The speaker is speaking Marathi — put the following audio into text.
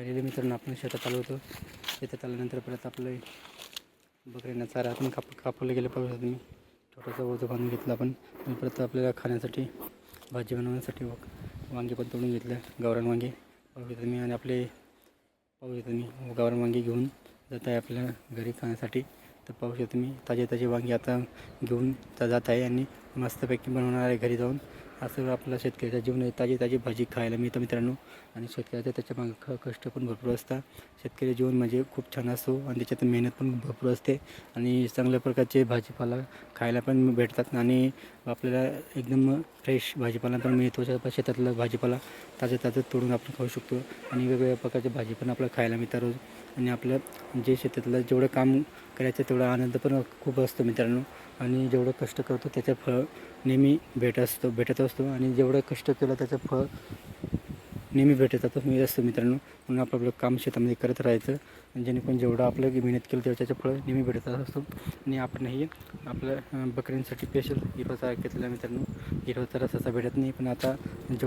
पाहिलेले मित्रांनो आपण शेतात आलो होतो. शेतात आल्यानंतर परत आपलं बकऱ्यांना चारा आपण काप कापवलं गेलं पाहू शकतो तुम्ही छोटासा ओझं बांधून घेतला आपण. परत आपल्याला खाण्यासाठी भाजी बनवण्यासाठी वांगे पण तोडून घेतलं. गावरान वांगे पाहू शकतो तुम्ही आणि आपले पाहू शकतो तुम्ही गावरान वांगे घेऊन जात आहे आपल्या घरी खाण्यासाठी. तर पाहू शकतो तुम्ही ताजे ताजे वांगे आता घेऊन जात आहे आणि मस्तपैकी बनवणार आहे घरी जाऊन. असं आपलं शेतकऱ्याचं जीवन आहे ताजी ताजी भाजी खायला मिळतं मित्रांनो. आणि शेतकऱ्याचं त्याच्यामागे ख कष्ट पण भरपूर असतात शेतकरी जीवन म्हणजे खूप छान असतो आणि त्याच्यात मेहनत पण भरपूर असते. आणि चांगल्या प्रकारचे भाजीपाला खायला पण भेटतात. आणि आपल्याला एकदम फ्रेश भाजीपाला पण मिळतो. शेतातला भाजीपाला ताजं ताजं तोडून आपण खाऊ शकतो. आणि वेगवेगळ्या प्रकारचे भाजी पण आपल्याला खायला मिळतात रोज. आणि आपलं जे शेतातलं जेवढं काम करायचं तेवढा आनंद पण खूप असतो मित्रांनो. आणि जेवढं कष्ट करतो त्याचं फळ नेहमी भेट असतो भेटत असतो. आणि जेवढं कष्ट केलं त्याचं फळ नेहमी भेटत जातो मी असतो मित्रांनो म्हणून आपलं आपलं काम शेतामध्ये करत राहायचं. जेणेकरून जेवढं आपलं मेहनत केलं तेवढं त्याचं फळ नेहमी भेटत असतो. आणि आपणही आपल्या बकऱ्यांसाठी स्पेशल हिरोचा घेतलेला मित्रांनो. हिरोचा रसाचा भेटत नाही. पण आता जेवढं